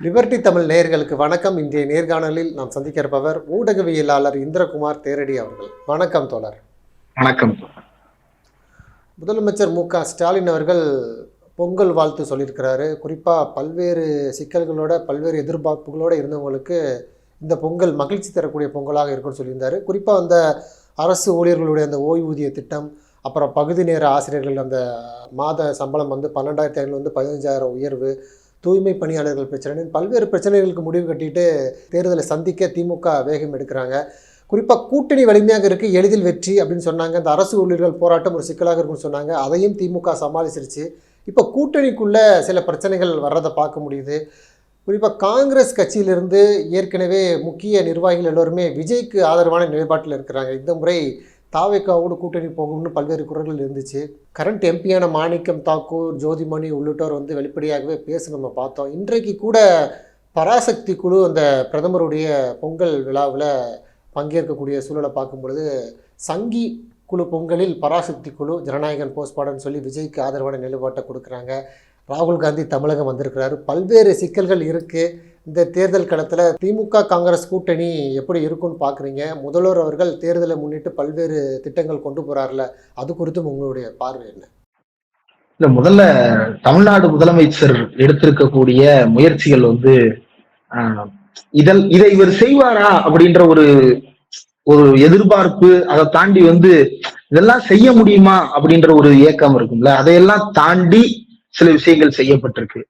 Liberty Tamil நேயர்களுக்கு வணக்கம். இன்றைய நேர்காணலில் நாம் சந்திக்க இருப்பவர் ஊடகவியலாளர் இந்திரகுமார் தேரடி அவர்கள். வணக்கம் தோழர். வணக்கம். முதலமைச்சர் மு க ஸ்டாலின் அவர்கள் பொங்கல் வாழ்த்து சொல்லியிருக்கிறாரு. குறிப்பாக பல்வேறு சிக்கல்களோட பல்வேறு எதிர்பார்ப்புகளோட இருந்தவங்களுக்கு இந்த பொங்கல் மகிழ்ச்சி தரக்கூடிய பொங்கலாக இருக்கும்னு சொல்லியிருந்தாரு. குறிப்பாக அந்த அரசு ஊழியர்களுடைய அந்த ஓய்வூதிய திட்டம் அப்புறம் பகுதி நேர ஆசிரியர்கள் அந்த மாத சம்பளம் வந்து பன்னெண்டாயிரத்தி ஐநூறு வந்து பதினஞ்சாயிரம் உயர்வு தூய்மை பணியாளர்கள் பிரச்சனைன்னு பல்வேறு பிரச்சனைகளுக்கு முடிவு கட்டிட்டு தேர்தலை சந்திக்க திமுக வேகம் எடுக்கிறாங்க. குறிப்பாக கூட்டணி வலிமையாக இருக்குது எளிதில் வெற்றி அப்படின்னு சொன்னாங்க. இந்த அரசு ஊழியர்கள் போராட்டம் ஒரு சிக்கலாக இருக்கும்னு சொன்னாங்க. அதையும் திமுக சமாளிச்சிருச்சு. இப்போ கூட்டணிக்குள்ளே சில பிரச்சனைகள் வர்றதை பார்க்க முடியுது. குறிப்பாக காங்கிரஸ் கட்சியிலிருந்து ஏற்கனவே முக்கிய நிர்வாகிகள் எல்லோருமே விஜய்க்கு ஆதரவான நிலைப்பாட்டில் இருக்கிறாங்க. இந்த முறை தாவேக்காவோடு கூட்டணி போகும்னு பல்வேறு குரல்கள் இருந்துச்சு. கரண்ட் எம்பியான மாணிக்கம் தாக்கூர் ஜோதிமணி உள்ளிட்டோர் வந்து வெளிப்படையாகவே பேசி நம்ம பார்த்தோம். இன்றைக்கு கூட பராசக்தி குழு அந்த பிரதமருடைய பொங்கல் விழாவில் பங்கேற்கக்கூடிய சூழலை பார்க்கும் பொழுது சங்கி குழு பொங்கலில் பராசக்தி குழு ஜனநாயகன் போஸ்ட்மார்டம்னு சொல்லி விஜய்க்கு ஆதரவான நிலைப்பாட்டை கொடுக்குறாங்க. ராகுல் காந்தி தமிழகம் வந்திருக்கிறாரு. பல்வேறு சிக்கல்கள் இருக்குது இந்த தேர்தல் களத்தில் திமுக காங்கிரஸ் கூட்டணி எப்படி இருக்கும்னு பார்க்குறீங்க முதல்வர் அவர்கள் தேர்தலை முன்னிட்டு பல்வேறு திட்டங்கள் கொண்டு போகிறார்ல அது குறித்தும் உங்களுடைய பார்வை என்ன? இல்லை முதல்ல தமிழ்நாடு முதலமைச்சர் எடுத்திருக்கக்கூடிய முயற்சிகள் வந்து ஆஹ், இதல் இதை இவர் செய்வாரா அப்படின்ற ஒரு ஒரு எதிர்பார்ப்பு அதை தாண்டி வந்து இதெல்லாம் செய்ய முடியுமா அப்படின்ற ஒரு ஏக்கம் இருக்கும்ல அதையெல்லாம் தாண்டி சில விஷயங்கள் செய்யப்பட்டிருக்கு.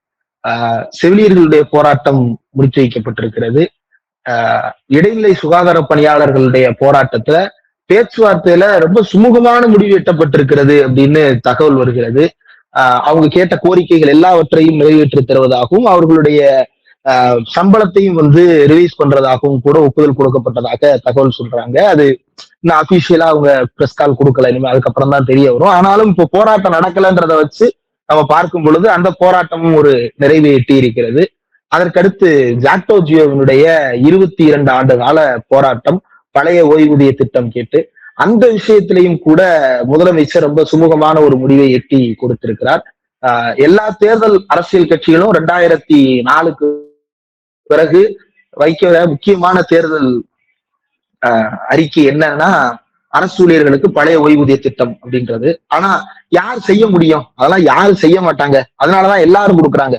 செவிலியர்களுடைய போராட்டம் முடித்து வைக்கப்பட்டிருக்கிறது. ஆஹ், இடைநிலை சுகாதார பணியாளர்களுடைய போராட்டத்துல பேச்சுவார்த்தையில ரொம்ப சுமூகமான முடிவு எட்டப்பட்டிருக்கிறது அப்படின்னு தகவல் வருகிறது. ஆஹ் அவங்க கேட்ட கோரிக்கைகள் எல்லாவற்றையும் நிறைவேற்றி தருவதாகவும் அவர்களுடைய ஆஹ் சம்பளத்தையும் வந்து ரிலீஸ் பண்றதாகவும் கூட ஒப்புதல் கொடுக்கப்பட்டதாக தகவல் சொல்றாங்க. அது இன்னும் அபிஷியலா அவங்க பிரஸ் கால் கொடுக்கல. இனிமே அதுக்கப்புறம் தான் தெரிய வரும். ஆனாலும் இப்போ போராட்டம் நடக்கலன்றத வச்சு நம்ம பார்க்கும் பொழுது அந்த போராட்டமும் ஒரு நிறைவு எட்டி இருக்கிறது அதற்கடுத்து ஜாக்டோ ஜியோவினுடைய இருபத்தி இரண்டு ஆண்டு கால போராட்டம் பழைய ஓய்வூதிய திட்டம் கேட்டு அந்த விஷயத்திலையும் கூட முதலமைச்சர் ரொம்ப சுமூகமான ஒரு முடிவை எட்டி கொடுத்திருக்கிறார். எல்லா தேர்தல் அரசியல் கட்சிகளும் ரெண்டாயிரத்தி நாலுக்கு பிறகு வைக்கிற முக்கியமான தேர்தல் ஆஹ் அறிக்கை என்னன்னா அரசு ஊழியர்களுக்கு பழைய ஓய்வூதிய திட்டம் அப்படின்றது. ஆனா யார் செய்ய முடியும்? அதெல்லாம் யாரும் செய்ய மாட்டாங்க? அதனாலதான் எல்லாரும் கொடுக்குறாங்க.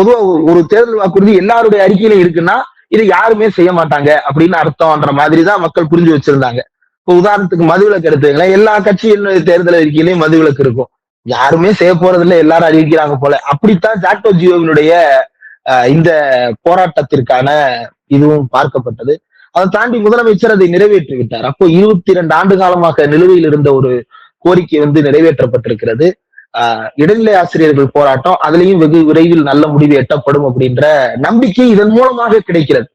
பொதுவா ஒரு- தேர்தல் வாக்குறுதி எல்லாருடைய அறிக்கையில இருக்குன்னா இது யாருமே செய்ய மாட்டாங்க அப்படின்னு அர்த்தம்ன்ற மாதிரி தான் மக்கள் புரிஞ்சு வச்சிருந்தாங்க. இப்போ உதாரணத்துக்கு மதுவிலக்கு எடுத்துங்களேன் எல்லா கட்சியின் தேர்தல் அறிக்கையிலையும் மதுவிலக்கு இருக்கும். யாருமே செய்ய போறது இல்லை எல்லாரும் அறிவிக்கிறாங்க போல. அப்படித்தான் ஜாக்டோ ஜியோவினுடைய இந்த போராட்டத்திற்கான இதுவும் பார்க்கப்பட்டது. அதை தாண்டி முதலமைச்சர் அதை நிறைவேற்றி விட்டார். அப்போ இருபத்தி இரண்டு ஆண்டு காலமாக நிலுவையில் இருந்த ஒரு கோரிக்கை வந்து நிறைவேற்றப்பட்டிருக்கிறது. ஆஹ், இடைநிலை ஆசிரியர்கள் போராட்டம் அதுலயும் வெகு விரைவில் நல்ல முடிவு எட்டப்படும் அப்படின்ற நம்பிக்கை இதன் மூலமாக கிடைக்கிறது.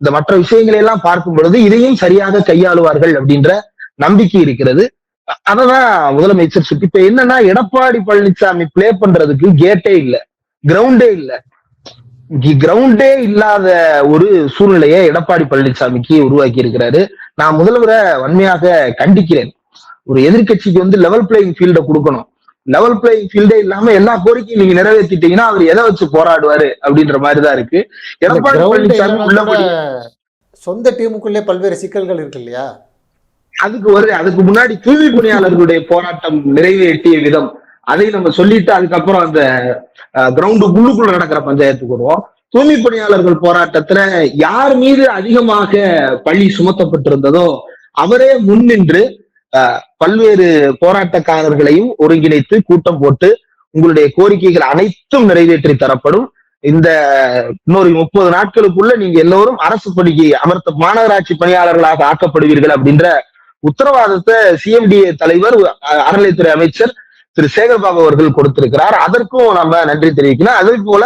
இந்த மற்ற விஷயங்களை எல்லாம் பார்க்கும் பொழுது இதையும் சரியாக கையாளுவார்கள் அப்படின்ற நம்பிக்கை இருக்கிறது. அததான் முதலமைச்சர் சுட்டி இப்ப என்னன்னா எடப்பாடி பழனிசாமி பிளே பண்றதுக்கு கேட்டே இல்ல கிரவுண்டே இல்ல. கிரவுண்டே இல்லாத ஒரு சூழ்நிலையை எடப்பாடி பழனிசாமிக்கு உருவாக்கி இருக்கிறாரு நான் முதல்வரை வன்மையாக கண்டிக்கிறேன். ஒரு எதிர்க்கட்சிக்கு வந்து லெவல் பிளேயிங் ஃபீல்ட கொடுக்கணும். லெவல் பிளேயிங் ஃபீல்டே இல்லாம எல்லா கோரிக்கையும் நீங்க நிறைவேற்றிட்டீங்கன்னா அவர் எதை வச்சு போராடுவாரு அப்படின்ற மாதிரிதான் இருக்கு. எடப்பாடி பழனிசாமி உள்ளபடி சொந்த டீமுக்குள்ளே பல்வேறு சிக்கல்கள் இருக்கு இல்லையா? அதுக்கு ஒரு அதுக்கு முன்னாடி தூய்மை பணியாளர்களுடைய போராட்டம் நிறைவேற்றிய விதம். அதை நம்ம சொல்லிட்டு அதுக்கப்புறம் அந்த கிரவுண்டு உள்ளுக்குள்ள நடக்கிற பஞ்சாயத்துக்கு வருவோம். தூய்மை பணியாளர்கள் போராட்டத்துல யார் மீது அதிகமாக பழி சுமத்தப்பட்டிருந்ததோ அவரே முன்னின்று பல்வேறு போராட்டக்காரர்களையும் ஒருங்கிணைத்து கூட்டம் போட்டு உங்களுடைய கோரிக்கைகள் அனைத்தும் நிறைவேற்றி தரப்படும். இந்த இன்னொரு முப்பது நாட்களுக்குள்ள நீங்க எல்லோரும் அரசு பணிக்கு அமர்த்த மாநகராட்சி பணியாளர்களாக ஆக்கப்படுவீர்கள் அப்படின்ற உத்தரவாதத்தை சிஎம்டிஏ தலைவர் அஹ், அறநிலைத்துறை அமைச்சர் திரு சேகர்பாபு அவர்கள் கொடுத்திருக்கிறார். அதற்கும் நம்ம நன்றி தெரிவிக்கணும். அதே போல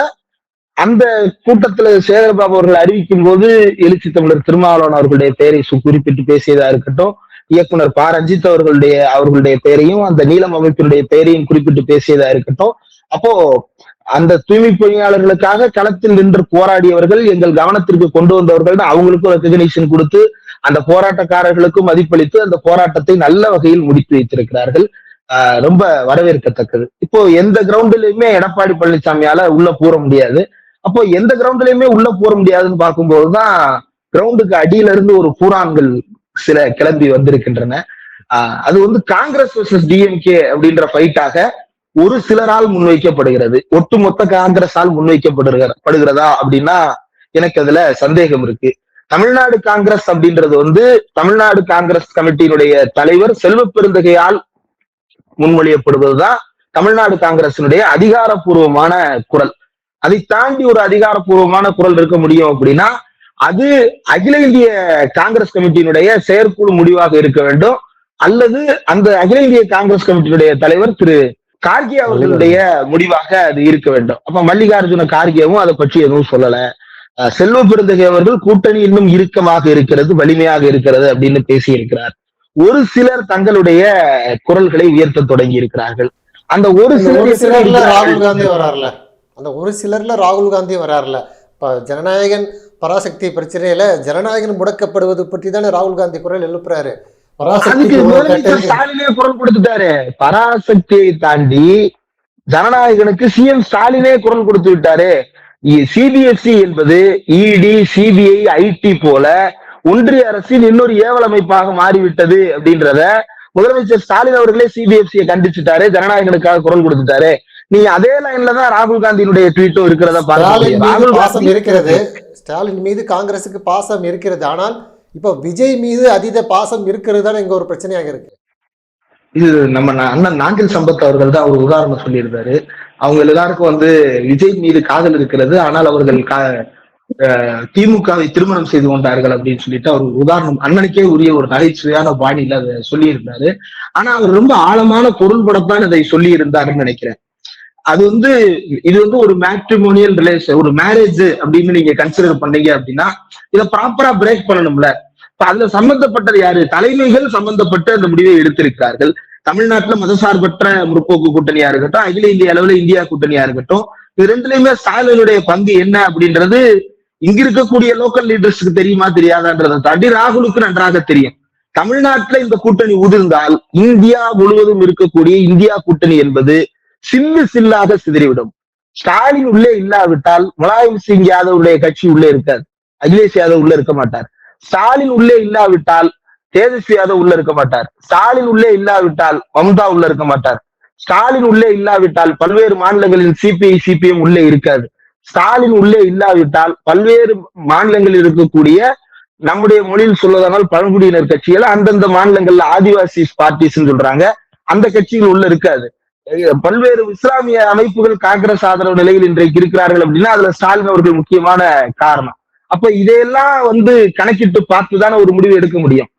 அந்த கூட்டத்துல சேகர்பாபு அவர்கள் அறிவிக்கும் போது எழுச்சி தமிழர் திருமாவளவன் அவர்களுடைய பெயரை குறிப்பிட்டு பேசியதா இருக்கட்டும். இயக்குனர் ப. ரஞ்சித் அவர்களுடைய அவர்களுடைய பெயரையும் அந்த நீலம் அமைப்பினுடைய பெயரையும் குறிப்பிட்டு பேசியதா இருக்கட்டும். அப்போ அந்த தூய்மை பணியாளர்களுக்காக களத்தில் நின்று போராடியவர்கள் எங்கள் கவனத்திற்கு கொண்டு வந்தவர்கள் அவங்களுக்கும் ரெக்கக்னிஷன் கொடுத்து அந்த போராட்டக்காரர்களுக்கும் மதிப்பளித்து அந்த போராட்டத்தை நல்ல வகையில் முடித்து வைத்திருக்கிறார்கள். ரொம்ப வரவேற்கத்தக்கது. இப்போ எந்த கிரவுண்டிலுமே எடப்பாடி பழனிசாமியால உள்ள கூற முடியாது. அப்போ எந்த கிரவுண்ட்லயுமே உள்ள போற முடியாதுன்னு பார்க்கும்போதுதான் கிரவுண்டுக்கு அடியில இருந்து ஒரு பூரான்கள் சில கிளம்பி வந்திருக்கின்றன. ஆஹ் அது வந்து காங்கிரஸ் வர்சஸ் டிஎம்கே அப்படின்ற ஃபைட்டாக ஒரு சிலரால் முன்வைக்கப்படுகிறது. ஒட்டுமொத்த காங்கிரஸால் முன்வைக்கப்படுகிற படுகிறதா அப்படின்னா எனக்கு அதுல சந்தேகம் இருக்கு. தமிழ்நாடு காங்கிரஸ் அப்படின்றது வந்து தமிழ்நாடு காங்கிரஸ் கமிட்டியினுடைய தலைவர் செல்வ பெருந்தகையால் முன்மொழியப்படுவதுதான் தமிழ்நாடு காங்கிரசினுடைய அதிகாரப்பூர்வமான குரல். அதை தாண்டி ஒரு அதிகாரப்பூர்வமான குரல் இருக்க முடியும் அப்படின்னா அது அகில இந்திய காங்கிரஸ் கமிட்டியினுடைய செயற்குழு முடிவாக இருக்க வேண்டும். அல்லது அந்த அகில இந்திய காங்கிரஸ் கமிட்டியினுடைய தலைவர் திரு கார்கே அவர்களுடைய முடிவாக அது இருக்க வேண்டும். அப்ப மல்லிகார்ஜுன கார்கேவும் அதை பற்றி எதுவும் சொல்லல. செல்வ பெருந்தகை அவர்கள் கூட்டணி இன்னும் இறுக்கமாக இருக்கிறது வலிமையாக இருக்கிறது அப்படின்னு பேசியிருக்கிறார். ஒரு சிலர் தங்களுடைய குரல்களை உயர்த்த தொடங்கி இருக்கிறார்கள். அந்த ஒரு சிலர் சிலர்ல ராகுல் காந்தி வராருல. அந்த ஒரு சிலர்ல ராகுல் காந்தி வராருல. இப்ப ஜனநாயகன் பராசக்தி பிரச்சனையில ஜனநாயகன் முடக்கப்படுவது பற்றி தானே ராகுல் காந்தி குரல் எழுப்புறாரு. ஸ்டாலினே குரல் கொடுத்துட்டாரு. பராசக்தியை தாண்டி ஜனநாயகனுக்கு சிஎம் ஸ்டாலினே குரல் கொடுத்து விட்டாரு. சிபிஎஸ்இ என்பது இடி சிபிஐ ஐடி போல ஒன்றிய அரசின் இன்னொரு ஏவல் அமைப்பாக மாறிவிட்டது அப்படின்றத முதலமைச்சர் ஸ்டாலின் அவர்களே சிபிஎஸ்சியை கண்டிச்சுட்டாரு. ஜனநாயகனுக்காக குரல் கொடுத்துட்டாரு. நீங்க அதே லைன்ல தான் ராகுல் காந்தியினுடைய ட்வீட்டும் இருக்கிறத ராகுல் பாசம் இருக்கிறது. ஸ்டாலின் மீது காங்கிரசுக்கு பாசம் இருக்கிறது. ஆனால் இப்போ விஜய் மீது அதீத பாசம் இருக்கிறது தான் இங்க ஒரு பிரச்சனையாக இருக்கு. இது நம்ம நா- அண்ணன் நாஞ்சில் சம்பத் அவர்கள் தான் ஒரு உதாரணம் சொல்லியிருந்தாரு. அவங்க எல்லாருக்கும் வந்து விஜய் மீது காதல் இருக்கிறது. ஆனால் அவர்கள் திமுகவை திருமணம் செய்து கொண்டார்கள் அப்படின்னு சொல்லிட்டு அவர் உதாரணம் அண்ணனுக்கே உரிய ஒரு நகைச்சுவையான பாணியில அதை சொல்லியிருந்தாரு. ஆனா அவர் ரொம்ப ஆழமான பொருள்படத்தான் இதை சொல்லி இருந்தாருன்னு நினைக்கிறேன். அது வந்து இது வந்து ஒரு மேட்ரிமோனியல் ரிலேஷன் ஒரு மேரேஜ் அப்படின்னு நீங்க கன்சிடர் பண்ணீங்க அப்படின்னா இதை ப்ராப்பரா பிரேக் பண்ணணும்ல. அதுல சம்பந்தப்பட்டது யாரு? தலைமைகள் சம்பந்தப்பட்டு அந்த முடிவை எடுத்திருக்கிறார்கள். தமிழ்நாட்டுல மதசார்பற்ற முற்போக்கு கூட்டணியா இருக்கட்டும் அகில இந்திய அளவுல இந்தியா கூட்டணியா இருக்கட்டும் இது ரெண்டுலயுமே ஸ்டாலினுடைய பங்கு என்ன அப்படின்றது இங்க இருக்கக்கூடிய லோக்கல் லீடர்ஸ்க்கு தெரியுமா தெரியாதான்றதை தாண்டி ராகுலுக்கு நன்றாக தெரியும். தமிழ்நாட்டுல இந்த கூட்டணி உதிர்ந்தால் இந்தியா முழுவதும் இருக்கக்கூடிய இந்தியா கூட்டணி என்பது சில்லு சில்லாக சிதறிவிடும். ஸ்டாலின் உள்ளே இல்லாவிட்டால் முலாயம் சிங் யாதவுடைய கட்சி உள்ளே இருக்காது. அகிலேஷ் யாதவ் உள்ள இருக்க மாட்டார். ஸ்டாலின் உள்ளே இல்லாவிட்டால் தேஜஸ்வி யாதவ் உள்ள இருக்க மாட்டார். ஸ்டாலின் உள்ளே இல்லாவிட்டால் மம்தா உள்ள இருக்க மாட்டார். ஸ்டாலின் உள்ளே இல்லாவிட்டால் பல்வேறு மாநிலங்களின் சிபிஐ சிபிஎம் உள்ளே இருக்காது. ஸ்டாலின் உள்ளே இல்லாவிட்டால் பல்வேறு மாநிலங்களில் இருக்கக்கூடிய நம்முடைய மொழியில் சொல்வதானால் பழங்குடியினர் கட்சிகள் அந்தந்த மாநிலங்கள்ல ஆதிவாசி பார்ட்டிஸ் சொல்றாங்க. அந்த கட்சிகள் உள்ள இருக்காது. பல்வேறு இஸ்லாமிய அமைப்புகள் காங்கிரஸ் ஆதரவு நிலையில் இன்றைக்கு இருக்கிறார்கள் அப்படின்னா அதுல ஸ்டாலின் அவர்கள் முக்கியமான காரணம். அப்ப இதையெல்லாம் வந்து கணக்கிட்டு பார்த்துதானே ஒரு முடிவு எடுக்க முடியும்.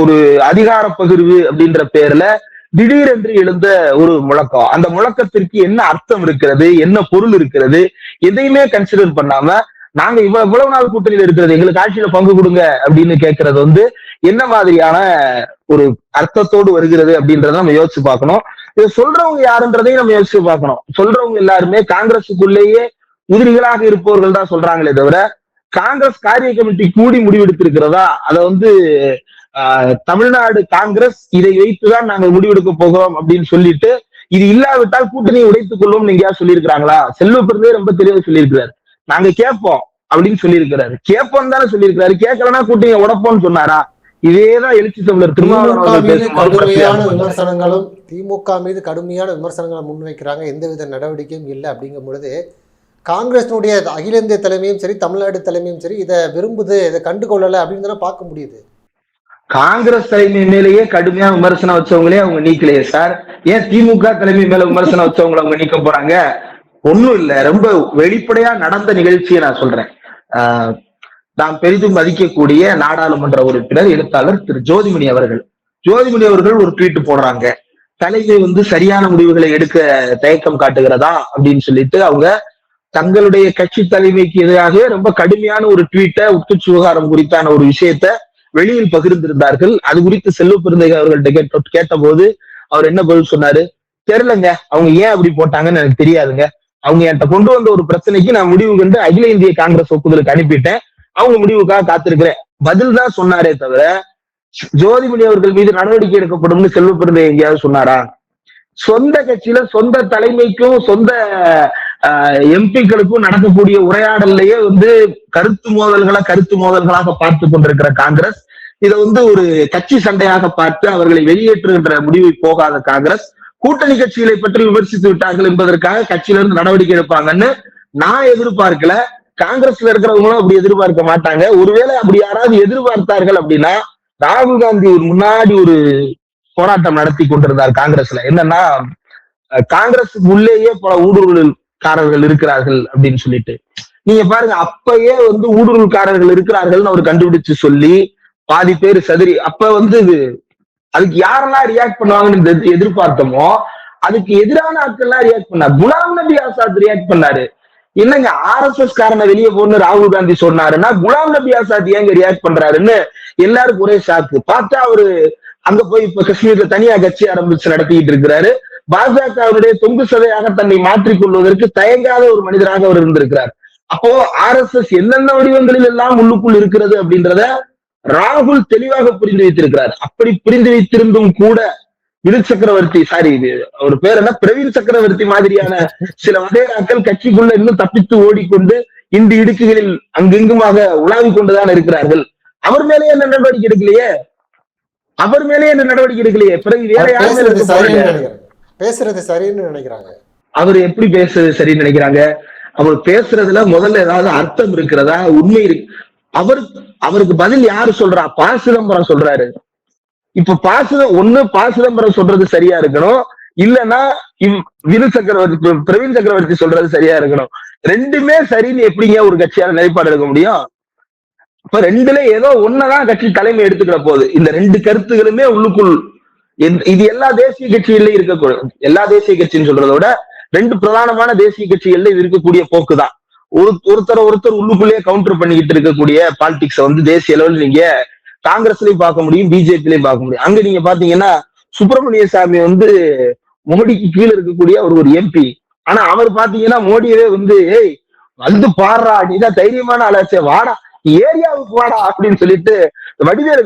ஒரு அதிகார பகிர்வு அப்படின்ற பேர்ல திடீரென்று எழுந்த ஒரு முழக்கம். அந்த முழக்கத்திற்கு என்ன அர்த்தம் இருக்கிறது? என்ன பொருள் இருக்கிறது? எதையுமே கன்சிடர் பண்ணாம நாங்க இவ்வளவு இவ்வளவு நாள் கூட்டணியில இருக்கிறது எங்களுக்கு ஆட்சியில பங்கு கொடுங்க அப்படின்னு கேட்கறது வந்து என்ன மாதிரியான ஒரு அர்த்தத்தோடு வருகிறது அப்படின்றத நம்ம யோசிச்சு பார்க்கணும். இதை சொல்றவங்க யாருன்றதையும் நம்ம யோசிச்சு பார்க்கணும். சொல்றவங்க எல்லாருமே காங்கிரஸுக்குள்ளேயே உதிரிகளாக இருப்பவர்கள் தான் சொல்றாங்களே தவிர காங்கிரஸ் காரிய கமிட்டி கூடி முடிவெடுத்திருக்கிறதா? அதை வந்து தமிழ்நாடு காங்கிரஸ் இதை வைத்துதான் நாங்கள் முடிவெடுக்க போகிறோம் அப்படின்னு சொல்லிட்டு இது இல்லாவிட்டால் கூட்டணியை உடைத்துக் கொள்வோம் எங்கேயாவது சொல்லியிருக்கிறாங்களா? செல்வ ரொம்ப தெளிவாக சொல்லியிருக்கிறார். நாங்க கேட்போம் அப்படின்னு சொல்லியிருக்கிறாரு. கேட்போம் தானே சொல்லியிருக்கிறாரு. கேட்கலன்னா கூட்டணியை உடைப்போம்னு சொன்னாரா? இதேதான் எழுச்சி தமிழர் திருமாவளவன் விமர்சனங்களும் திமுக மீது கடுமையான விமர்சனங்களை முன்வைக்கிறாங்க. எந்தவித நடவடிக்கையும் இல்லை அப்படிங்கும் பொழுது காங்கிரஸினுடைய அகில இந்திய தலைமையும் சரி தமிழ்நாடு தலைமையும் சரி இதை விரும்புது இதை கண்டுகொள்ளலை அப்படின்னு தானே பார்க்க முடியுது. காங்கிரஸ் தலைமை மேலேயே கடுமையா விமர்சனம் வச்சவங்களே அவங்க நீக்கலையே சார். ஏன் திமுக தலைமை மேல விமர்சனம் வச்சவங்களை அவங்க நீக்க போறாங்க? ஒண்ணும் இல்ல. ரொம்ப வெளிப்படையா நடந்த நிகழ்ச்சியை நான் சொல்றேன். நான் நாம் பெரிதும் மதிக்கக்கூடிய நாடாளுமன்ற உறுப்பினர் எழுத்தாளர் திரு ஜோதிமணி அவர்கள். ஜோதிமணி அவர்கள் ஒரு ட்வீட் போடுறாங்க. தலைமை வந்து சரியான முடிவுகளை எடுக்க தயக்கம் காட்டுகிறதா அப்படின்னு சொல்லிட்டு அவங்க தங்களுடைய கட்சி தலைமைக்கு எதிராக ரொம்ப கடுமையான ஒரு ட்வீட்டை உட்கட்சி விவகாரம் குறித்தான ஒரு விஷயத்த வெளியில் பகிர்ந்திருந்தார்கள். அது குறித்து செல்வ பெருந்தை அவர்கள்ட்ட கேட்ட கேட்டபோது அவர் என்ன பதில் சொன்னாரு? தெரியலங்க. அவங்க ஏன் அப்படி போட்டாங்கன்னு எனக்கு தெரியாதுங்க. அவங்க என்கிட்ட கொண்டு வந்த ஒரு பிரச்சனைக்கு நான் முடிவு கண்டு அகில இந்திய காங்கிரஸ் ஒப்புதலுக்கு அனுப்பிட்டேன். அவங்க முடிவுக்காக காத்திருக்கிறேன். பதில் தான் சொன்னாரே தவிர ஜோதிமணி அவர்கள் மீது நடவடிக்கை எடுக்கப்படும்னு செல்வ பெருந்தகை எங்கேயாவது சொன்னாரா? சொந்த கட்சியில சொந்த தலைமைக்கும் சொந்த எம்பிக்களுக்கும் நடக்கக்கூடிய உரையாடல்லையே வந்து கருத்து மோதல்களை கருத்து மோதல்களாக பார்த்து கொண்டிருக்கிற காங்கிரஸ். இதை வந்து ஒரு கட்சி சண்டையாக பார்த்து அவர்களை வெளியேற்றுகின்ற முடிவை போகாத காங்கிரஸ். கூட்டணி கட்சிகளை பற்றி விமர்சித்து விட்டார்கள் என்பதற்காக கட்சியிலிருந்து நடவடிக்கை எடுப்பாங்கன்னு நான் எதிர்பார்க்கல. காங்கிரஸ்ல இருக்கிறவங்களும் அப்படி எதிர்பார்க்க மாட்டாங்க. ஒருவேளை அப்படி யாராவது எதிர்பார்த்தார்கள் அப்படின்னா ராகுல் காந்தி ஒரு முன்னாடி ஒரு போராட்டம் நடத்தி கொண்டிருந்தார் காங்கிரஸ்ல. என்னன்னா காங்கிரஸ் உள்ளேயே பல ஊடுருவல்காரர்கள் இருக்கிறார்கள் அப்படின்னு சொல்லிட்டு. நீங்க பாருங்க அப்பயே வந்து ஊடுருவல்காரர்கள் இருக்கிறார்கள்னு அவர் கண்டுபிடிச்சு சொல்லி பாதி பேர் சதுரி அப்ப வந்து இது அதுக்கு யாரெல்லாம் ரியாக்ட் பண்ணுவாங்கன்னு எதிர்பார்த்தோமோ அதுக்கு எதிரான ஆட்கள்லாம் ரியாக்ட் பண்ணார். குலாம் நபி ஆசாத் ரியாக்ட் பண்ணாரு. என்னங்க ஆர்எஸ்எஸ் காரனை வெளியே போன்னு ராகுல் காந்தி சொன்னாருன்னா குலாம் நபி ஆசாத் ஏங்க ரியாக்ட் பண்றாருன்னு எல்லாருக்கும் ஒரே ஷாக்கு பார்த்தா அவரு அங்க போய் இப்ப காஷ்மீர்ல தனியா கட்சி ஆரம்பிச்சு நடத்திட்டு இருக்கிறாரு. பாஜகவுடைய தொங்கு சதையாக தன்னை மாற்றிக் கொள்வதற்கு தயங்காத ஒரு மனிதராக அவர் இருந்திருக்கிறார். அப்போ ஆர்எஸ்எஸ் என்னென்ன வடிவங்களில் எல்லாம் உள்ளுக்குள் இருக்கிறது அப்படின்றத ராகுல் தெளிவாக புரிந்து வைத்திருக்கிறார். அப்படி புரிந்து வைத்திருந்தும் கூட வினு சக்கரவர்த்தி சாரி இது அவர் பேர் என்ன? பிரவீன் சக்கரவர்த்தி மாதிரியான சில வகைராக்கள் கட்சிக்குள்ள இன்னும் தப்பித்து ஓடிக்கொண்டு இந்த இடுக்குகளில் அங்கெங்குமாக உலாவிக் கொண்டுதான் இருக்கிறார்கள். அவர் மேலே என்ன நடவடிக்கை எடுக்கலையே? அவர் மேலே என்ன நடவடிக்கை எடுக்கலையே? பிறகு வேற யார் மேல பேசுறது சரின்னு நினைக்கிறாங்க. அவர் எப்படி பேசுறது சரின்னு நினைக்கிறாங்க? அவர் பேசுறதுல முதல்ல ஏதாவது அர்த்தம் இருக்கிறதா? உண்மை இருக்கு அவர் அவருக்கு பதில் யாரு சொல்றா? பா சிதம்பரம் சொல்றாரு. இப்ப பா சிதம் ஒண்ணு பா சிதம்பரம் சொல்றது சரியா இருக்கணும். இல்லைன்னா இவ் சக்கரவர்த்தி பிரவீன் சக்கரவர்த்தி சொல்றது சரியா இருக்கணும். ரெண்டுமே சரின்னு எப்படிங்க ஒரு கட்சியால நிலைப்பாடு எடுக்க முடியும்? இப்ப ரெண்டுல ஏதோ ஒன்னதான் கட்சி தலைமை எடுத்துக்கிற போகுது இந்த ரெண்டு கருத்துகளுமே உள்ளுக்குள் இது எல்லா தேசிய கட்சிகள்லயும் இருக்கக்கூடும் எல்லா தேசிய கட்சின்னு சொல்றத விட ரெண்டு பிரதானமான தேசிய கட்சிகள்ல இது இருக்கக்கூடிய போக்குதான். ஒரு ஒருத்தர் ஒருத்தர் உள்ளுக்குள்ளேயே கவுண்டர் பண்ணிக்கிட்டு இருக்கக்கூடிய பாலிடிக்ஸ வந்து தேசிய அளவில் நீங்க காங்கிரஸ்லயும் பார்க்க முடியும் பிஜேபிலையும் பார்க்க முடியும். அங்க நீங்க பாத்தீங்கன்னா சுப்பிரமணிய சாமி வந்து மோடிக்கு கீழே இருக்கக்கூடிய ஒரு ஒரு எம்பி ஆனா அவர் பாத்தீங்கன்னா மோடியவே வந்து ஏய் வந்து பாடுறா நீதான் தைரியமான அலட்சிய வாடா. ஏரியாவுக்கு வாடா அப்படின்னு சொல்லிட்டு வடிவேலு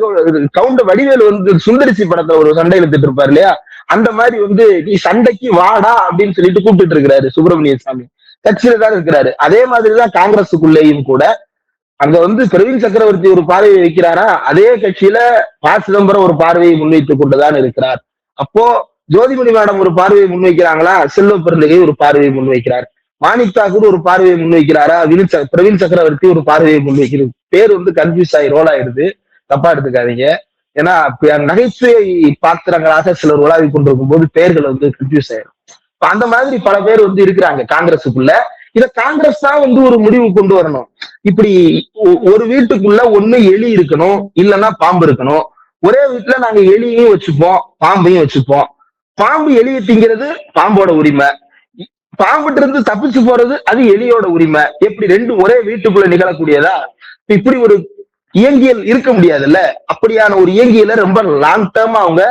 கவுண்ட வடிவேலு வந்து சுந்தரிசி படத்தை ஒரு சண்டை இழுத்துட்டு இருப்பாரு இல்லையா? அந்த மாதிரி வந்து நீ சண்டைக்கு வாடா அப்படின்னு சொல்லிட்டு கூப்பிட்டு இருக்கிறாரு சுப்பிரமணிய சாமி. கட்சியில தான் இருக்கிறாரு. அதே மாதிரிதான் காங்கிரஸுக்குள்ளேயும் கூட அங்க வந்து பிரவீன் சக்கரவர்த்தி ஒரு பார்வையை வைக்கிறாரா? அதே கட்சியில ப. சிதம்பரம் ஒரு பார்வையை முன்வைத்துக் கொண்டுதான் இருக்கிறார். அப்போ ஜோதிமணி மேடம் ஒரு பார்வையை முன்வைக்கிறாங்களா? செல்வ பிறந்தகை ஒரு பார்வையை முன்வைக்கிறார். மாணிக் தாக்கூர் ஒரு பார்வையை முன்வைக்கிறாரா? வினு பிரவீன் சக்கரவர்த்தி ஒரு பார்வையை முன்வைக்கிறது. பேர் வந்து கன்ஃபியூஸ் ஆகி ரோல் ஆயிடுது. தப்பா எடுத்துக்காதீங்க. ஏன்னா நகைச்சுவை பாத்திரங்களாக சிலர் உலாவி கொண்டிருக்கும் போது பெயர்கள் வந்து கன்ஃபியூஸ் ஆயிடும். இப்ப அந்த மாதிரி பல பேர் வந்து இருக்கிறாங்க காங்கிரஸுக்குள்ள இத காங்கிரஸ் தான் வந்து ஒரு முடிவு கொண்டு வரணும். இப்படி ஒ- ஒரு வீட்டுக்குள்ள ஒண்ணு எலி இருக்கணும் இல்லைன்னா பாம்பு இருக்கணும். ஒரே வீட்டுல நாங்க எலியையும் வச்சுப்போம் பாம்பையும் வச்சுப்போம். பாம்பு எலியை திங்கிறது பாம்போட உரிமை. பாம்புட்டு இருந்து தப்பிச்சு போறது அது எலியோட உரிமை. எப்படி ரெண்டும் ஒரே வீட்டுக்குள்ள நிகழக்கூடியதா? இப்படி ஒரு இயங்கியல் இருக்க முடியாதுல்ல? அப்படியான ஒரு இயங்கியல ரொம்ப லாங் டேர்மா அவங்க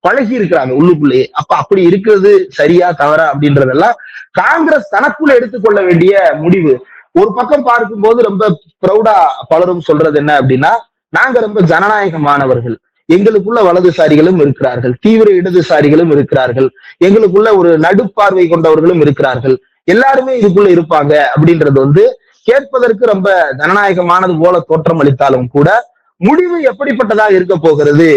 பழகி இருக்கிறாங்க உள்ளுக்குள்ளேயே. அப்ப அப்படி இருக்கிறது சரியா தவறா அப்படின்றதெல்லாம் காங்கிரஸ் தனக்குள்ள எடுத்துக்கொள்ள வேண்டிய முடிவு. ஒரு பக்கம் பார்க்கும்போது ரொம்ப ப்ரௌடா பலரும் சொல்றது என்ன அப்படின்னா நாங்க ரொம்ப ஜனநாயகமானவர்கள். எங்களுக்குள்ள வலதுசாரிகளும் இருக்கிறார்கள் தீவிர இடதுசாரிகளும் இருக்கிறார்கள் எங்களுக்குள்ள ஒரு நடுப்பார்வை கொண்டவர்களும் இருக்கிறார்கள். எல்லாருமே இதுக்குள்ள இருப்பாங்க அப்படின்றது வந்து கேட்பதற்கு ரொம்ப ஜனநாயகமானது போல தோற்றம் அளித்தாலும் கூட முடிவு எப்படிப்பட்டதாக இருக்க போகிறது?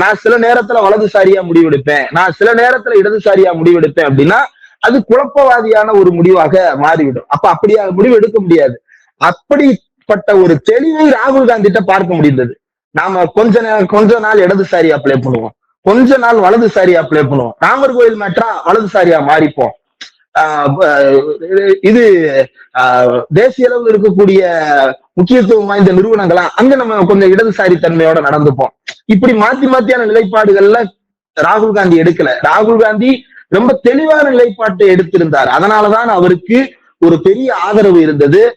நான் சில நேரத்துல வலதுசாரியா முடிவெடுப்பேன் நான் சில நேரத்துல இடதுசாரியா முடிவெடுப்பேன் அப்படின்னா அது குழப்பவாதியான ஒரு முடிவாக மாறிவிடும். அப்ப அப்படியா முடிவு எடுக்க முடியாது. அப்படிப்பட்ட ஒரு தெளிவை ராகுல் காந்திட்ட பார்க்க முடிந்தது. நாம கொஞ்ச நேரம் கொஞ்ச நாள் இடதுசாரி அப்ளை பண்ணுவோம். கொஞ்ச நாள் வலதுசாரி அப்ளை பண்ணுவோம். ராமர் கோயில் மேட்ரா வலதுசாரியா மாறிப்போம். ஆஹ் இது ஆஹ் தேசிய அளவில் இருக்கக்கூடிய முக்கியத்துவம் வாய்ந்த நிறுவனங்களா அங்க நம்ம கொஞ்சம் இடதுசாரி தன்மையோட நடந்துப்போம். இப்படி மாத்தி மாத்தியான நிலைப்பாடுகள்ல ராகுல் காந்தி எடுக்கல. ராகுல் காந்தி ரொம்ப தெளிவான நிலைப்பாட்டை எடுத்திருந்தார். அதனாலதான் அவருக்கு ஒரு பெரிய ஆதரவு இருந்தது.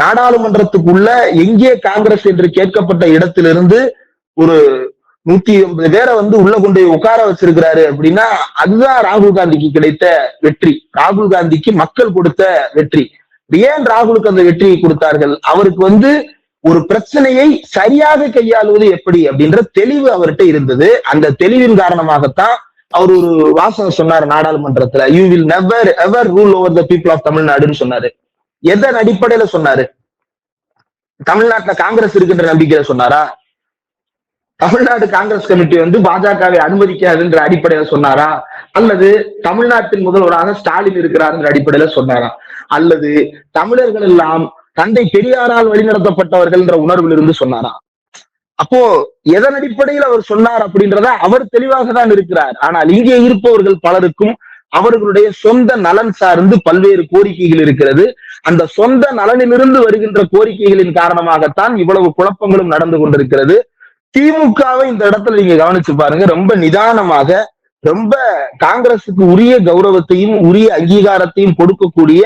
நாடாளுமன்றத்துக்குள்ள எங்கே காங்கிரஸ் என்று கேட்கப்பட்ட இடத்திலிருந்து ஒரு நூத்தி ஐம்பது பேரை வந்து உள்ள கொண்டு போய் உட்கார வச்சிருக்கிறாரு அப்படின்னா அதுதான் ராகுல் காந்திக்கு கிடைத்த வெற்றி. ராகுல் காந்திக்கு மக்கள் கொடுத்த வெற்றி. ஏன் ராகுலுக்கு அந்த வெற்றியை கொடுத்தார்கள்? அவருக்கு வந்து ஒரு பிரச்சனையை சரியாக கையாளுவது எப்படி அப்படின்ற தெளிவு அவர்கிட்ட இருந்தது. அந்த தெளிவின் காரணமாகத்தான் அவர் ஒரு வாசகம் சொன்னார் நாடாளுமன்றத்துல. You will never ever rule over the people of தமிழ்நாடுன்னு சொன்னாரு. எதன் அடிப்படையில சொன்னாரு? தமிழ்நாட்டுல காங்கிரஸ் இருக்குன்ற நம்பிக்கையில சொன்னாரா? தமிழ்நாடு காங்கிரஸ் கமிட்டி வந்து பாஜகவை அனுமதிக்காதுன்ற அடிப்படையில சொன்னாரா? அல்லது தமிழ்நாட்டின் முதல்வராக ஸ்டாலின் இருக்கிறாருன்ற அடிப்படையில சொன்னாரா? அல்லது தமிழர்கள் எல்லாம் தந்தை பெரியாரால் வழிநடத்தப்பட்டவர்கள்ன்ற உணர்வில் இருந்து சொன்னாரா? அப்போ எதன் அடிப்படையில் அவர் சொன்னார் அப்படின்றத அவர் தெளிவாக தான் இருக்கிறார். ஆனால் இங்கே இருப்பவர்கள் பலருக்கும் அவர்களுடைய சொந்த நலன் சார்ந்து பல்வேறு கோரிக்கைகள் இருக்கிறது. அந்த சொந்த நலனிலிருந்து வருகின்ற கோரிக்கைகளின் காரணமாகத்தான் இவ்வளவு குழப்பங்களும் நடந்து கொண்டிருக்கிறது. திமுகவை இந்த இடத்துல நீங்க கவனிச்சு பாருங்க. ரொம்ப நிதானமாக ரொம்ப காங்கிரசுக்கு உரிய கௌரவத்தையும் உரிய அங்கீகாரத்தையும் கொடுக்கக்கூடிய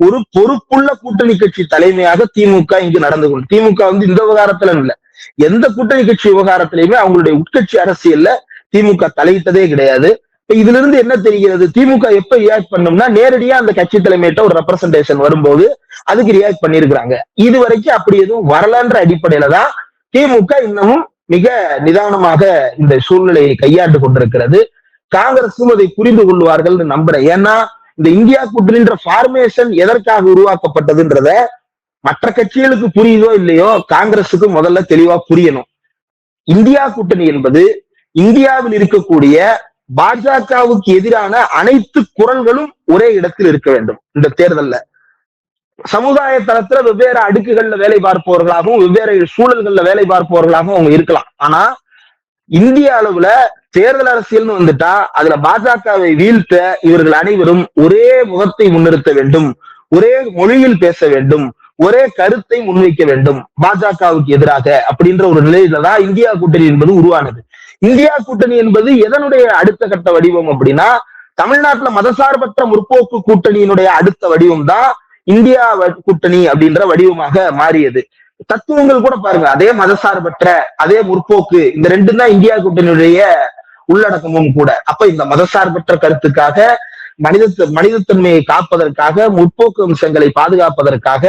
ஒரு பொறுப்புள்ள கூட்டணி கட்சி தலைமையாக திமுக இங்கு நடந்து கொண்டு திமுக வந்து இந்த விவகாரத்துல இல்ல. எந்த கூட்டணி கட்சி விவகாரத்திலையுமே அவங்களுடைய உட்கட்சி அரசியல்ல திமுக தலையிட்டதே கிடையாது. இதுல இருந்து என்ன தெரிகிறது? திமுக எப்ப ரியாக்ட் பண்ணும்னா நேரடியா அந்த கட்சி தலைமையிட்ட ஒரு ரெப்ரசன்டேஷன் வரும்போது அதுக்கு ரியாக்ட் பண்ணிருக்கிறாங்க. இது வரைக்கும் அப்படி எதுவும் வரலன்ற அடிப்படையில தான் திமுக இன்னமும் மிக நிதானமாக இந்த சூழ்நிலையை கையாண்டு கொண்டிருக்கிறது. காங்கிரஸும் அதை புரிந்து கொள்வார்கள் நம்புறேன். ஏன்னா இந்த இந்தியா கூட்டணின்ற ஃபார்மேஷன் எதற்காக உருவாக்கப்பட்டதுன்றத மற்ற கட்சிகளுக்கு புரியுதோ இல்லையோ காங்கிரசுக்கு முதல்ல தெளிவா புரியணும். இந்தியா கூட்டணி என்பது இந்தியாவில் இருக்கக்கூடிய பாஜகவுக்கு எதிரான அனைத்து குரல்களும் ஒரே இடத்தில் இருக்க வேண்டும் இந்த தேர்தல்ல. சமுதாய தளத்துல வெவ்வேறு அடுக்குகள்ல வேலை பார்ப்பவர்களாகவும் வெவ்வேறு சூழல்கள்ல வேலை பார்ப்பவர்களாகவும் அவங்க இருக்கலாம். ஆனா இந்திய அளவுல தேர்தல் அரசியல்னு வந்துட்டா அதுல பாஜகவை வீழ்த்த இவர்கள் அனைவரும் ஒரே முகத்தை முன்னிறுத்த வேண்டும். ஒரே மொழியில் பேச வேண்டும். ஒரே கருத்தை முன்வைக்க வேண்டும். பாஜகவுக்கு எதிராக அப்படின்ற ஒரு நிலையில தான் இந்தியா கூட்டணி என்பது உருவானது. இந்தியா கூட்டணி என்பது எதனுடைய அடுத்த கட்ட வடிவம் அப்படின்னா தமிழ்நாட்டுல மதசார்பற்ற முற்போக்கு கூட்டணியினுடைய அடுத்த வடிவம் தான் இந்தியா கூட்டணி அப்படின்ற வடிவமாக மாறியது. தத்துவங்கள் கூட பாருங்க அதே மதசார்பற்ற அதே முற்போக்கு இந்த ரெண்டும் தான் இந்தியா கூட்டணியுடைய உள்ளடக்கமும் கூட. அப்ப இந்த மதசார்பற்ற கருத்துக்காக மனித மனிதத்தன்மையை காப்பதற்காக முற்போக்கு அம்சங்களை பாதுகாப்பதற்காக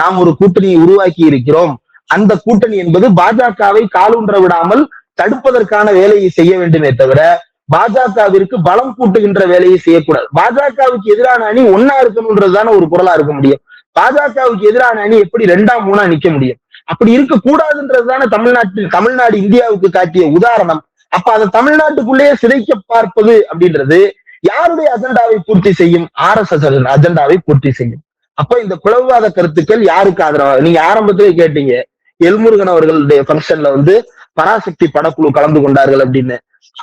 நாம் ஒரு கூட்டணியை உருவாக்கி இருக்கிறோம். அந்த கூட்டணி என்பது பாஜகவை காலூன்ற விடாமல் தடுப்பதற்கான வேலையை செய்ய வேண்டுமே தவிர பாஜகவிற்கு பலம் கூட்டுகின்ற வேலையை செய்யக்கூடாது. பாஜகவுக்கு எதிரான அணி ஒன்னா இருக்கணும்ன்றதுதானே ஒரு குரலா இருக்க முடியும். பாஜகவுக்கு எதிரான அணி எப்படி ரெண்டாம் மூணா நிக்க முடியும்? அப்படி இருக்க கூடாதுன்றதுதானே தமிழ்நாட்டில் தமிழ்நாடு இந்தியாவுக்கு காட்டிய உதாரணம். அப்ப அதை தமிழ்நாட்டுக்குள்ளேயே சிதைக்க பார்ப்பது அப்படின்றது யாருடைய அஜெண்டாவை பூர்த்தி செய்யும்? ஆர் எஸ் எஸ் அஜெண்டாவை பூர்த்தி செய்யும். அப்ப இந்த பிளவுவாத கருத்துக்கள் யாருக்கு ஆதரவா நீங்க ஆரம்பத்திலே கேட்டீங்க எல்முருகன் அவர்களுடைய ஃபங்க்ஷன்ல வந்து பராசக்தி படக்குழு கலந்து கொண்டார்கள் அப்படின்னு.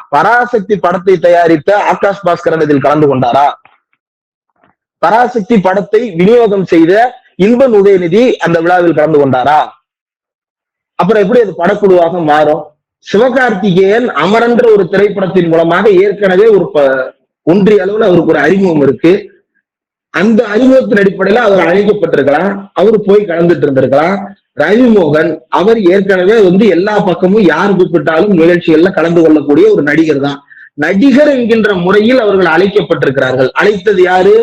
பராசக்தி படத்தை தயாரித்த ஆகாஷ் பாஸ்கரன் இதில் கலந்து கொண்டாரா? பராசக்தி படத்தை விநியோகம் செய்த இன்பன் உதயநிதி அந்த விழாவில் கலந்து கொண்டாரா? அப்புறம் எப்படி அது படக்குழுவாக மாறும்? சிவகார்த்திகேயன் அமரன்ற ஒரு திரைப்படத்தின் மூலமாக ஏற்கனவே ஒரு ப- ஒன்றிய அளவுல அவருக்கு ஒரு அறிமுகம் இருக்கு. அந்த அறிமுகத்தின் அடிப்படையில அவர் அழைக்கப்பட்டிருக்கலாம். அவரு போய் கலந்துட்டு இருந்திருக்கலாம். ரவிமோகன் அவர் ஏற்கனவே வந்து எல்லா பக்கமும் யார் கூப்பிட்டாலும் நிகழ்ச்சிகள்ல கலந்து கொள்ளக்கூடிய ஒரு நடிகர் தான். நடிகர் என்கின்ற முறையில் அவர்கள் அழைக்கப்பட்டிருக்கிறார்கள். அழைத்தது யாரு?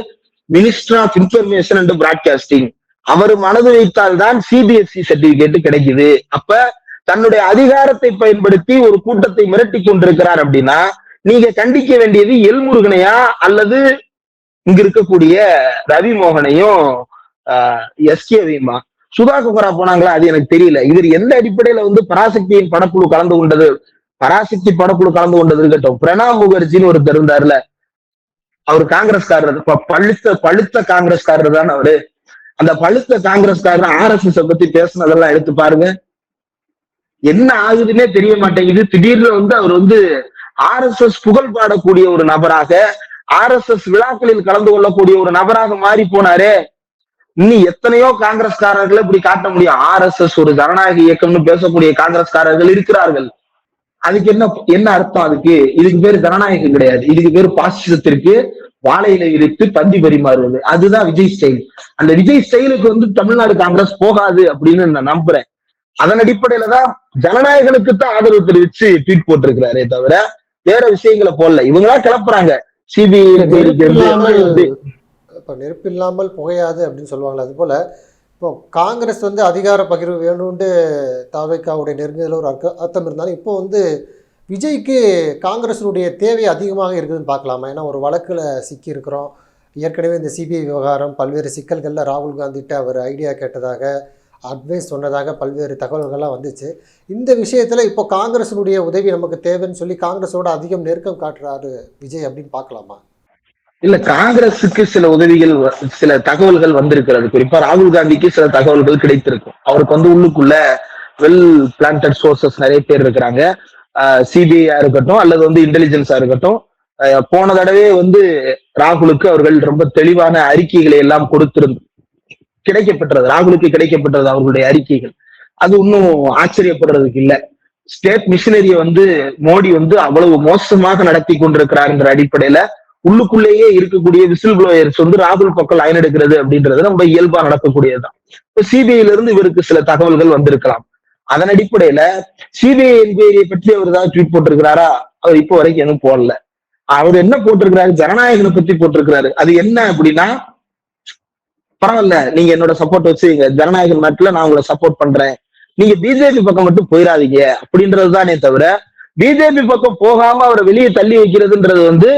Minister of information and broadcasting அவர் மனது வைத்தால் தான் சிபிஎஸ்இ சர்டிபிகேட் கிடைக்குது. அப்ப தன்னுடைய அதிகாரத்தை பயன்படுத்தி ஒரு கூட்டத்தை மிரட்டி கொண்டிருக்கிறார் அப்படின்னா நீங்க கண்டிக்க வேண்டியது எல்முருகனையா அல்லது இங்க இருக்கக்கூடிய ரவி மோகனையும் எஸ்கேவையுமா சுதா குமரா போனாங்களா? அது எனக்கு தெரியல. இதில் எந்த அடிப்படையில வந்து பராசக்தியின் படக்குழு கலந்து கொண்டது? பராசக்தி படக்குழு கலந்து கொண்டது இருக்கட்டும். பிரணாப் முகர்ஜின்னு ஒருத்தர் இருந்தார்ல அவர் காங்கிரஸ்காரர். பழுத்த பழுத்த காங்கிரஸ்காரர் தான் அவரு. அந்த பழுத்த காங்கிரஸ்காரர் ஆர் எஸ் எஸ் பத்தி பேசுனதெல்லாம் எடுத்து பாருங்க. என்ன ஆகுதுன்னே தெரிய மாட்டேங்குது. திடீர்னு வந்து அவர் வந்து ஆர் எஸ் எஸ் புகழ் பாடக்கூடிய ஒரு நபராக ஆர் எஸ் எஸ் விழாக்களில் கலந்து கொள்ளக்கூடிய ஒரு நபராக மாறி போனாரே. இன்னும் எத்தனையோ காங்கிரஸ்காரர்களை இப்படி காட்ட முடியும்? ஆர் எஸ் எஸ் ஒரு ஜனநாயக இயக்கம்னு பேசக்கூடிய காங்கிரஸ்காரர்கள் இருக்கிறார்கள். அதுக்கு என்ன என்ன அர்த்தம் அதுக்கு? இதுக்கு பேர் ஜனநாயகம் கிடையாது. இதுக்கு பேர் பாசிசத்திற்கு வாழையில விரித்து பந்தி பரிமாறுவது. அதுதான் விஜய் ஸ்டைல். அந்த விஜய் ஸ்டைலுக்கு வந்து தமிழ்நாடு காங்கிரஸ் போகாது அப்படின்னு நான் நம்புறேன். அதன் அடிப்படையில தான் ஜனநாயகனுக்கு தான் ஆதரவு தெரிவிச்சு ட்வீட் போட்டிருக்கிறாரே தவிர வேற விஷயங்களை போடல. இவங்களா கிளப்புறாங்க. சிபிஐ இப்போ நெருப்பு இல்லாமல் புகையாது அப்படின்னு சொல்லுவாங்களே அதுபோல் இப்போ காங்கிரஸ் வந்து அதிகார பகிர்வு வேணும்னு தாவேக்காவுடைய நெருங்குதல ஒரு அர்க்க அர்த்தம் இருந்தாலும் இப்போ வந்து விஜய்க்கு காங்கிரஸினுடைய தேவை அதிகமாக இருக்குதுன்னு பார்க்கலாமா? ஏன்னா ஒரு வழக்கில் சிக்கியிருக்கிறோம். ஏற்கனவே இந்த சிபிஐ விவகாரம் பல்வேறு சிக்கல்களில் ராகுல் காந்திகிட்ட அவர் ஐடியா கேட்டதாக அட்வைஸ் சொன்னதாக பல்வேறு தகவல்கள்லாம் வந்துச்சு. இந்த விஷயத்தில் இப்போ காங்கிரஸினுடைய உதவி நமக்கு தேவைன்னு சொல்லி காங்கிரஸோட அதிகம் நெருக்கம் காட்டுறாரு விஜய் அப்படின்னு பார்க்கலாமா? இல்ல காங்கிரஸுக்கு சில உதவிகள் வ- சில தகவல்கள் வந்திருக்கிறது. குறிப்பா ராகுல் காந்திக்கு சில தகவல்கள் கிடைத்திருக்கும். அவருக்கு வந்து உள்ளுக்குள்ள வெல் பிளான்டட் சோர்சஸ் நிறைய பேர் இருக்கிறாங்க. சிபிஐயா இருக்கட்டும் அல்லது வந்து இன்டெலிஜென்ஸா இருக்கட்டும். போன தடவை வந்து ராகுலுக்கு அவர்கள் ரொம்ப தெளிவான அறிக்கைகளை எல்லாம் கொடுத்திருந்த கிடைக்கப்பட்டது ராகுலுக்கு கிடைக்கப்பட்டது அவர்களுடைய அறிக்கைகள். அது இன்னும் ஆச்சரியப்படுறதுக்கு இல்ல. ஸ்டேட் மிஷினரிய வந்து மோடி வந்து அவ்வளவு மோசமாக நடத்தி கொண்டிருக்கிறார் என்ற அடிப்படையில உள்ளுக்குள்ளேயே இருக்கக்கூடிய விசில் ப்ளோயர்ஸ் வந்து ராகுல் பக்கம் லைன் எடுக்கிறது அப்படின்றது ரொம்ப இயல்பா நடக்கக்கூடியதுதான். இப்ப சிபிஐல இருந்து இவருக்கு சில தகவல்கள் வந்திருக்கலாம். அதன் அடிப்படையில சிபிஐ என்கொயரியை பற்றி அவர் ஏதாவது ட்வீட் போட்டிருக்கிறாரா? அவர் இப்போ வரைக்கும் எதுவும் போடல. அவர் என்ன போட்டிருக்கிறாரு? ஜனநாயகனை பத்தி போட்டிருக்கிறாரு. அது என்ன அப்படின்னா பரவாயில்ல நீங்க என்னோட சப்போர்ட் வச்சுங்க ஜனநாயக நாட்டுல நான் உங்களை சப்போர்ட் பண்றேன். நீங்க பிஜேபி பக்கம் மட்டும் போயிடாதீங்க. அப்படின்றது தானே தவிர பிஜேபி பக்கம் போகாம அவரை வெளியே தள்ளி வைக்கிறதுன்றது வந்து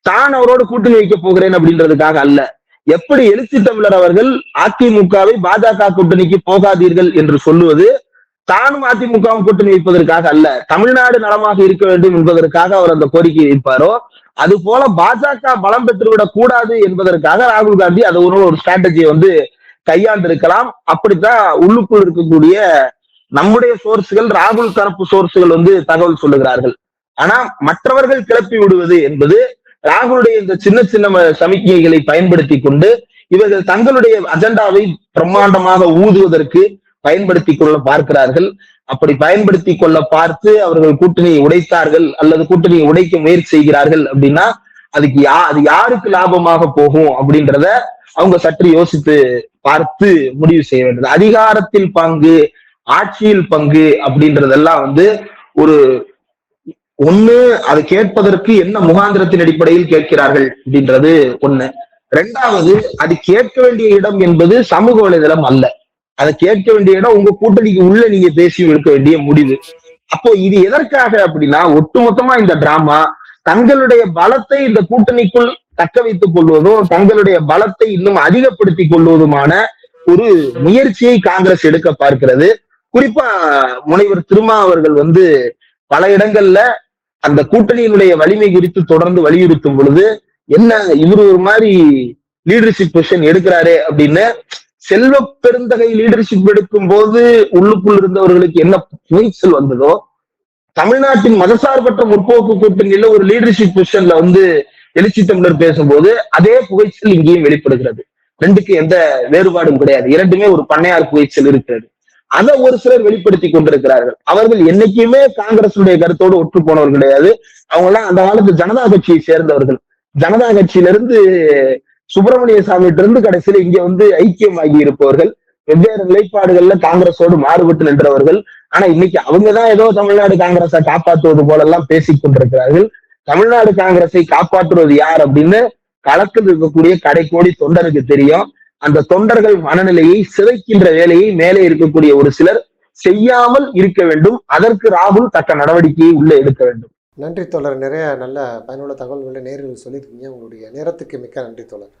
தான் அவரோட கூட்டணி வைக்க போகிறேன் அப்படின்றதுக்காக அல்ல. எப்படி எழுச்சி தமிழர் அவர்கள் அதிமுகவை பாஜக கூட்டணிக்கு போகாதீர்கள் என்று சொல்லுவது தானும் அதிமுகவும் கூட்டணி வைப்பதற்காக அல்ல. தமிழ்நாடு நலமாக இருக்க வேண்டும் என்பதற்காக அவர் அந்த கோரிக்கை வைப்பாரோ? அது போல பாஜக பலம் பெற்றுவிடக் கூடாது என்பதற்காக ராகுல் காந்தி அது ஒரு ஒரு ஸ்ட்ராட்டஜியை வந்து கையாண்டு இருக்கலாம் அப்படித்தான் உள்ளுக்குள் இருக்கக்கூடிய நம்முடைய சோர்ஸ்கள் ராகுல் தரப்பு சோர்ஸ்கள் வந்து தகவல் சொல்லுகிறார்கள். ஆனா மற்றவர்கள் கிளப்பி விடுவது என்பது ராகுலுடைய இந்த சின்ன சின்ன சமிக்கைகளை சமிக்ஞைகளை பயன்படுத்தி கொண்டு இவர்கள் தங்களுடைய அஜெண்டாவை பிரம்மாண்டமாக ஊதுவதற்கு பயன்படுத்தி கொள்ள பார்க்கிறார்கள். அப்படி பயன்படுத்தி கொள்ள பார்த்து அவர்கள் கூட்டணியை உடைத்தார்கள் அல்லது கூட்டணியை உடைக்க முயற்சி செய்கிறார்கள் அப்படின்னா அதுக்கு யா அது யாருக்கு லாபமாக போகும் அப்படின்றத அவங்க சற்று யோசித்து பார்த்து முடிவு செய்ய வேண்டியது. அதிகாரத்தில் பங்கு ஆட்சியில் பங்கு அப்படின்றதெல்லாம் வந்து ஒரு ஒண்ணு அது கேட்பதற்கு என்ன முகாந்திரத்தின் அடிப்படையில் கேட்கிறார்கள் அப்படின்றது ஒண்ணு. ரெண்டாவது அது கேட்க வேண்டிய இடம் என்பது சமூக வலைதளம் அல்ல. அதை கேட்க வேண்டிய இடம் உங்க கூட்டணிக்கு உள்ள நீங்க பேசி எடுக்க வேண்டிய முடிவு. அப்போ இது எதற்காக அப்படின்னா ஒட்டுமொத்தமா இந்த டிராமா தங்களுடைய பலத்தை இந்த கூட்டணிக்குள் தக்க வைத்துக் கொள்வதும் தங்களுடைய பலத்தை இன்னும் அதிகப்படுத்திக் கொள்வதுமான ஒரு முயற்சியை காங்கிரஸ் எடுக்க பார்க்கிறது. குறிப்பா முனைவர் திருமா அவர்கள் வந்து பல இடங்கள்ல அந்த கூட்டணியினுடைய வலிமை குறித்து தொடர்ந்து வலியுறுத்தும் பொழுது என்ன இவர் ஒரு மாதிரி லீடர்ஷிப் பொசிஷன் எடுக்கிறாரே அப்படின்னு செல்வ பெருந்தகை லீடர்ஷிப் எடுக்கும் போது உள்ளுக்குள் இருந்தவர்களுக்கு என்ன புகைச்சல் வந்ததோ தமிழ்நாட்டின் மதசார்பற்ற முற்போக்கு கூட்டணியில ஒரு லீடர்ஷிப் பொசிஷன்ல வந்து எழுச்சி தமிழர் பேசும்போது அதே புகைச்சல் இங்கேயும் வெளிப்படுகிறது. ரெண்டுக்கு எந்த வேறுபாடும் கிடையாது. இரண்டுமே ஒரு பண்ணையார் புகைச்சல் இருக்கிறது. அதை ஒரு சிலர் வெளிப்படுத்தி கொண்டிருக்கிறார்கள். அவர்கள் என்னைக்குமே காங்கிரசுடைய கருத்தோடு ஒற்று போனவர் கிடையாது. அவங்க எல்லாம் அந்த காலத்து ஜனதா கட்சியை சேர்ந்தவர்கள். ஜனதா கட்சியிலிருந்து சுப்பிரமணிய சாமிகிட்ட இருந்து கடைசியில இங்க வந்து ஐக்கியமாகி இருப்பவர்கள். வெவ்வேறு நிலைப்பாடுகள்ல காங்கிரஸோடு மாறுபட்டு நின்றவர்கள். ஆனா இன்னைக்கு அவங்கதான் ஏதோ தமிழ்நாடு காங்கிரஸை காப்பாற்றுவது போல எல்லாம் பேசிக் கொண்டிருக்கிறார்கள். தமிழ்நாடு காங்கிரஸை காப்பாற்றுவது யார் அப்படின்னு களத்தில் இருக்கக்கூடிய கடைக்கோடி தொண்டருக்கு தெரியும். அந்த தொண்டர்கள் மனநிலையை சிதைக்கின்ற வேலையை மேலே இருக்கக்கூடிய ஒரு சிலர் செய்யாமல் இருக்க வேண்டும். அதற்கு ராகுல் தக்க நடவடிக்கையை உள்ளே எடுக்க வேண்டும். நன்றி தோழர். நிறைய நல்ல பயனுள்ள தகவல்களை நேரில் சொல்லியிருக்கீங்க. உங்களுடைய நேரத்துக்கு மிக்க நன்றி தோழர்.